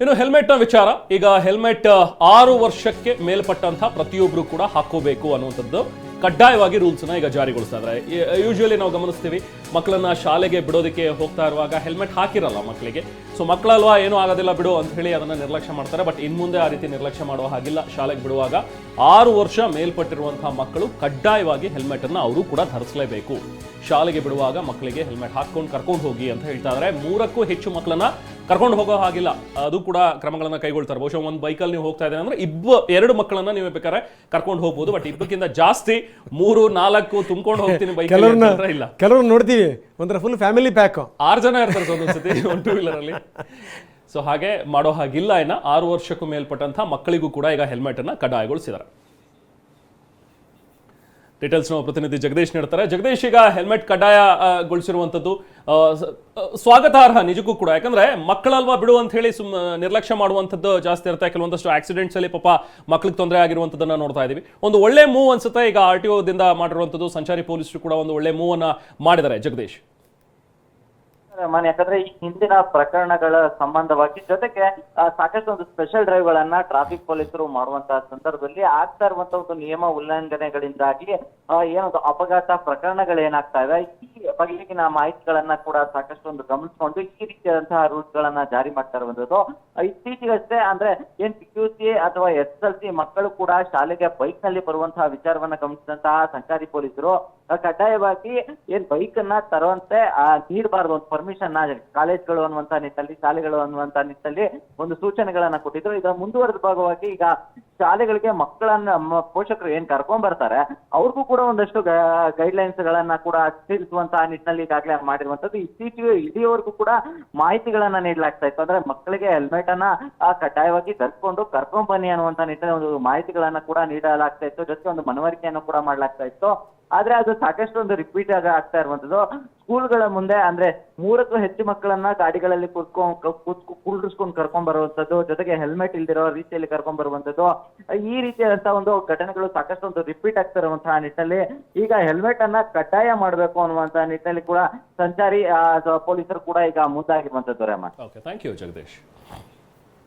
ಇನ್ನು ಹೆಲ್ಮೆಟ್ನ ವಿಚಾರ. ಈಗ ಹೆಲ್ಮೆಟ್ ಆರು ವರ್ಷಕ್ಕೆ ಮೇಲ್ಪಟ್ಟಂತಹ ಪ್ರತಿಯೊಬ್ಬರು ಕೂಡ ಹಾಕೋಬೇಕು ಅನ್ನುವಂಥದ್ದು ಕಡ್ಡಾಯವಾಗಿ ರೂಲ್ಸ್ನ ಈಗ ಜಾರಿಗೊಳಿಸ್ತಾ ಇದ್ದಾರೆ ಯೂಶುವಲಿ ನಾವು ಗಮನಿಸ್ತೀವಿ ಮಕ್ಕಳನ್ನ ಶಾಲೆಗೆ ಬಿಡೋದಕ್ಕೆ ಹೋಗ್ತಾ ಇರುವಾಗ ಹೆಲ್ಮೆಟ್ ಹಾಕಿರಲ್ಲ ಮಕ್ಕಳಿಗೆ ಸೊ ಮಕ್ಕಳಲ್ವಾ ಏನೂ ಆಗೋದಿಲ್ಲ ಬಿಡು ಅಂತ ಹೇಳಿ ಅದನ್ನ ನಿರ್ಲಕ್ಷ್ಯ ಮಾಡ್ತಾರೆ. ಬಟ್ ಇನ್ ಮುಂದೆ ಆ ರೀತಿ ನಿರ್ಲಕ್ಷ್ಯ ಮಾಡುವ ಹಾಗಿಲ್ಲ. ಶಾಲೆಗೆ ಬಿಡುವಾಗ ಆರು ವರ್ಷ ಮೇಲ್ಪಟ್ಟಿರುವಂತಹ ಮಕ್ಕಳು ಕಡ್ಡಾಯವಾಗಿ ಹೆಲ್ಮೆಟ್ ಅನ್ನ ಅವರು ಕೂಡ ಧರಿಸಲೇಬೇಕು. ಶಾಲೆಗೆ ಬಿಡುವಾಗ ಮಕ್ಕಳಿಗೆ ಹೆಲ್ಮೆಟ್ ಹಾಕ್ಕೊಂಡು ಕರ್ಕೊಂಡು ಹೋಗಿ ಅಂತ ಹೇಳ್ತಾ ಇದ್ದಾರೆ ಮೂರಕ್ಕೂ ಹೆಚ್ಚು ಮಕ್ಕಳನ್ನ ಕರ್ಕೊಂಡು ಹೋಗೋ ಹಾಗಿಲ್ಲ. ಅದು ಕೂಡ ಕ್ರಮಗಳನ್ನು ಕೈಗೊಳ್ತಾರೆ. ಬಹುಶಃ ಒಂದು ಬೈಕಲ್ಲಿ ನೀವು ಹೋಗ್ತಾ ಇದ್ದಾರೆ ಅಂದ್ರೆ ಇಬ್ಬ ಎರಡು ಮಕ್ಕಳನ್ನ ನೀವು ಬೇಕಾದ್ರೆ ಕರ್ಕೊಂಡು ಹೋಗ್ಬೋದು. ಬಟ್ ಇಬ್ಬಕ್ಕಿಂತ ಜಾಸ್ತಿ ಮೂರು ನಾಲ್ಕು ತುಂಬ್ಕೊಂಡು ಹೋಗ್ತೀನಿ ಬೈಕ್ ಇಲ್ಲ. ಕೆಲವರು ನೋಡ್ತೀವಿ. ಒಂಥರ ಫುಲ್ ಫ್ಯಾಮಿಲಿ ಪ್ಯಾಕ್ ಆರು ಜನ ಇರ್ತಾರೆ ಒಂದೊಂದು ಸತಿ ಒನ್ ಟೂ ವೀಲರ್ ಅಲ್ಲಿ. ಸೊ ಹಾಗೆ ಮಾಡೋ ಹಾಗಿಲ್ಲ ಇನ್ನ ಆರು ವರ್ಷಕ್ಕೂ ಮೇಲ್ಪಟ್ಟಂತ ಮಕ್ಕಳಿಗೂ ಕೂಡ ಈಗ ಹೆಲ್ಮೆಟ್ ಅನ್ನ ಕಡ್ಡಾಯಗೊಳಿಸಿದ್ದಾರೆ. ಡೀಟೇಲ್ಸ್ ನಾವು ಪ್ರತಿನಿಧಿ ಜಗದೀಶ್ ನೀಡ್ತಾರೆ. ಜಗದೀಶ್, ಈಗ ಹೆಲ್ಮೆಟ್ ಕಡ್ಡಾಯಗೊಳಿಸಿರುವಂಥದ್ದು ಸ್ವಾಗತಾರ್ಹ ನಿಜಕ್ಕೂ ಕೂಡ. ಯಾಕಂದ್ರೆ ಮಕ್ಕಳಲ್ವಾ ಬಿಡು ಅಂತ ಹೇಳಿ ಸುಮ್, ನಿರ್ಲಕ್ಷ್ಯ ಮಾಡುವಂಥದ್ದು ಜಾಸ್ತಿ ಇರುತ್ತೆ. ಕೆಲವೊಂದಷ್ಟು ಆಕ್ಸಿಡೆಂಟ್ಸ್ ಅಲ್ಲಿ ಪಾಪ ಮಕ್ಕಳಿಗೆ ತೊಂದರೆ ಆಗಿರುವಂಥದ್ದನ್ನ ನೋಡ್ತಾ ಇದೀವಿ. ಒಂದು ಒಳ್ಳೆ ಮೂವ್ ಅನ್ಸುತ್ತೆ. ಈಗ ಆರ್ ಟಿ ದಿಂದ ಮಾಡಿರುವಂಥದ್ದು ಸಂಚಾರಿ ಪೊಲೀಸರು ಕೂಡ ಒಂದು ಒಳ್ಳೆ ಮೂವ್ ಮಾಡಿದ್ದಾರೆ. ಜಗದೀಶ್. ಮಾನ್ ಯಾಕಂದ್ರೆ ಈ ಹಿಂದಿನ ಪ್ರಕರಣಗಳ ಸಂಬಂಧವಾಗಿ ಜೊತೆಗೆ ಆ, ಸಾಕಷ್ಟು ಒಂದು ಸ್ಪೆಷಲ್ ಡ್ರೈವ್ ಗಳನ್ನ ಟ್ರಾಫಿಕ್ ಪೊಲೀಸರು ಮಾಡುವಂತಹ ಸಂದರ್ಭದಲ್ಲಿ ಆಗ್ತಾ ಇರುವಂತಹ ಒಂದು ನಿಯಮ ಉಲ್ಲಂಘನೆಗಳಿಂದಾಗಿ ಆ, ಏನೊಂದು ಅಪಘಾತ ಪ್ರಕರಣಗಳೇನಾಗ್ತಾ ಇವೆ. ಈ ಬಗೆಗಿನ ಮಾಹಿತಿಗಳನ್ನ ಕೂಡ ಸಾಕಷ್ಟು ಒಂದು ಗಮನಿಸಿಕೊಂಡು ಈ ರೀತಿಯಾದಂತಹ ರೂಲ್ಸ್ ಗಳನ್ನ ಜಾರಿ ಮಾಡ್ತಾ ಇರುವಂತದ್ದು. ಇತ್ತೀಚೆಗಷ್ಟೇ ಅಂದ್ರೆ ಏನ್ ಪಿ ಯು ಸಿ ಅಥವಾ ಎಸ್ ಎಲ್ ಸಿ ಮಕ್ಕಳು ಕೂಡ ಶಾಲೆಗೆ ಬೈಕ್ನಲ್ಲಿ ಬರುವಂತಹ ವಿಚಾರವನ್ನ ಗಮನಿಸಿದಂತಹ ಸಂಚಾರಿ ಪೊಲೀಸರು ಕಡ್ಡಾಯವಾಗಿ ಏನ್ ಬೈಕ್ ಅನ್ನ ತರುವಂತೆ ಆ, ನೀಡಬಾರದು ಒಂದು ಪರ್ಮಿಷನ್ ಕಾಲೇಜ್ಗಳು ಅನ್ನುವಂತ ನಿಟ್ಟಲ್ಲಿ ಶಾಲೆಗಳು ಅನ್ನುವಂತ ನಿಟ್ಟಲ್ಲಿ ಒಂದು ಸೂಚನೆಗಳನ್ನ ಕೊಟ್ಟಿದ್ರು. ಇದರ ಮುಂದುವರೆದ ಭಾಗವಾಗಿ ಈಗ ಶಾಲೆಗಳಿಗೆ ಮಕ್ಕಳನ್ನ ಪೋಷಕರು ಏನ್ ಕರ್ಕೊಂಡ್ ಬರ್ತಾರೆ, ಅವ್ರಿಗೂ ಕೂಡ ಒಂದಷ್ಟು ಗೈಡ್ ಲೈನ್ಸ್ ಗಳನ್ನ ಕೂಡ ತಿಳಿಸುವಂತಹ ನಿಟ್ಟಿನಲ್ಲಿ ಈಗಾಗಲೇ ಮಾಡಿರುವಂತದ್ದು ಇತ್ತೀಚೆಗೆ ಇಲ್ಲಿಯವರೆಗೂ ಕೂಡ ಮಾಹಿತಿಗಳನ್ನ ನೀಡಲಾಗ್ತಾ ಇತ್ತು. ಅಂದ್ರೆ ಮಕ್ಕಳಿಗೆ ಹೆಲ್ಮೆಟ್ ಅನ್ನ ಕಡ್ಡಾಯವಾಗಿ ಧರಿಸ್ಕೊಂಡು ಕರ್ಕೊಂಡ್ ಬನ್ನಿ ಅನ್ನುವಂತ ನಿಟ್ಟಿನಲ್ಲಿ ಒಂದು ಮಾಹಿತಿಗಳನ್ನ ಕೂಡ ನೀಡಲಾಗ್ತಾ ಇತ್ತು. ಜೊತೆಗೆ ಒಂದು ಮನವರಿಕೆಯನ್ನು ಕೂಡ ಮಾಡ್ಲಾಗ್ತಾ ಇತ್ತು. ಆದ್ರೆ ಅದು ಸಾಕಷ್ಟು ಒಂದು ರಿಪೀಟ್ ಆಗ ಆಗ್ತಾ ಇರುವಂತದ್ದು. ಸ್ಕೂಲ್ಗಳ ಮುಂದೆ ಅಂದ್ರೆ ಮೂರಕ್ಕೂ ಹೆಚ್ಚು ಮಕ್ಕಳನ್ನ ಗಾಡಿಗಳಲ್ಲಿ ಕೂತ್ಕೊಂಡ್ ಕುಳ್ಳಿಸ್ಕೊಂಡು ಕರ್ಕೊಂಡ್ ಬರುವಂತದ್ದು, ಜೊತೆಗೆ ಹೆಲ್ಮೆಟ್ ಇಲ್ದಿರೋ ರೀತಿಯಲ್ಲಿ ಕರ್ಕೊಂಡ್ ಬರುವಂತದ್ದು. ಈ ರೀತಿಯಾದಂತಹ ಒಂದು ಘಟನೆಗಳು ಸಾಕಷ್ಟು ಒಂದು ರಿಪೀಟ್ ಆಗ್ತಾ ಇರುವಂತಹ ನಿಟ್ಟಿನಲ್ಲಿ. ಈಗ ಹೆಲ್ಮೆಟ್ ಅನ್ನ ಕಡ್ಡಾಯ ಮಾಡಬೇಕು ಅನ್ನುವಂತಹ ನಿಟ್ಟಿನಲ್ಲಿ ಕೂಡ ಸಂಚಾರಿ ಪೊಲೀಸರು ಕೂಡ ಈಗ ಮುಂದಾಗಿರುವಂತದ್ದು ರೇಮ. Okay thank you Jagadish